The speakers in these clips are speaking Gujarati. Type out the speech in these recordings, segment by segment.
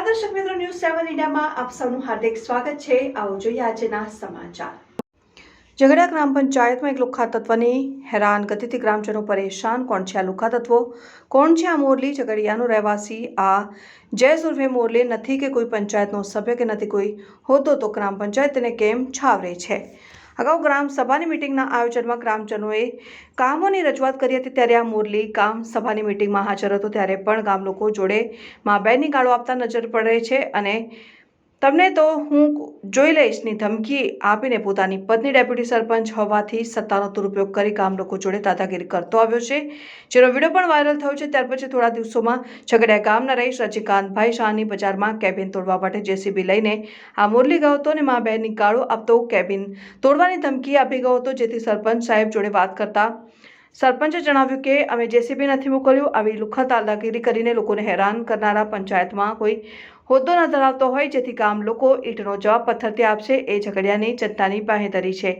ન્યૂઝમાં આપ સૌનું હાર્દિક સ્વાગત છે. આવો જોઈએ આજના સમાચાર. ઝઘડા ગ્રામ પંચાયતમાં એક લુખા તત્વની હેરાનગતિથી ગ્રામજનો પરેશાન. કોણ છે આ લુખા તત્વો કોણ છે આ મોરલી? ઝઘડિયાનો રહેવાસી આ જય ઉર્ફે મોરલી. નથી કે કોઈ પંચાયતનો સભ્ય કે નથી કોઈ હોદ્દો તો ગ્રામ પંચાયત તેને કેમ છાવરે છે? અગાઉ ગ્રામ સભાની મિટિંગના આયોજનમાં ગ્રામજનોએ કામોની રજૂઆત કરી હતી ત્યારે આ મોરલી ગામ સભાની મિટિંગમાં હાજર હતો ત્યારે પણ ગામ લોકો જોડે મા બહેનની ગાળો આપતા નજર પડે છે અને તમને તો હું જોઈ લઈશની ધમકી આપીને પોતાની પત્ની ડેપ્યુટી સરપંચ હોવાથી સત્તાનો દુરુપયોગ કરી ગામ લોકો જોડે દાદાગીરી કરતો આવ્યો છે. જેનો વીડિયો પણ વાયરલ થયો છે. ત્યાર પછી થોડા દિવસોમાં ઝઘડિયા ગામના રહીશ રજનીકાંતભાઈ શાહની બજારમાં કેબિન તોડવા માટે જેસીબી લઈને આ મુરલી ગયો હતો અને મા બહેનની ગાળો આપતો કેબિન તોડવાની ધમકી આપી ગયો હતો. જેથી સરપંચ સાહેબ જોડે વાત કરતા સરપંચે જણાવ્યું કે અમે જેસીબી નથી મોકલ્યું. આવી લુખ્ખા દાદાગીરી કરીને લોકોને હેરાન કરનારા પંચાયતમાં કોઈ હોદ્દો ન ધરાવતો હોય જેથી ગામ લોકો ઈંટનો જવાબ પથ્થરથી આપશે એ ઝઘડિયાની જનતાની બાહેધરી છે.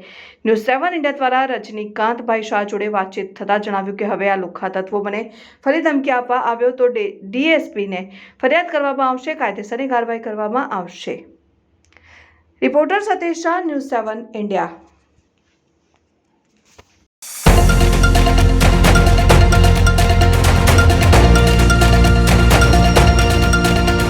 ન્યૂઝ સેવન ઇન્ડિયા દ્વારા રજનીકાંતભાઈ શાહ જોડે વાતચીત થતાં જણાવ્યું કે હવે આ લુખ્ખા તત્વો મને ફરી ધમકી આપવા આવ્યો તો ડીએસપીને ફરિયાદ કરવામાં આવશે, કાયદેસરની કાર્યવાહી કરવામાં આવશે. Reporter Satish Shah, news seven India.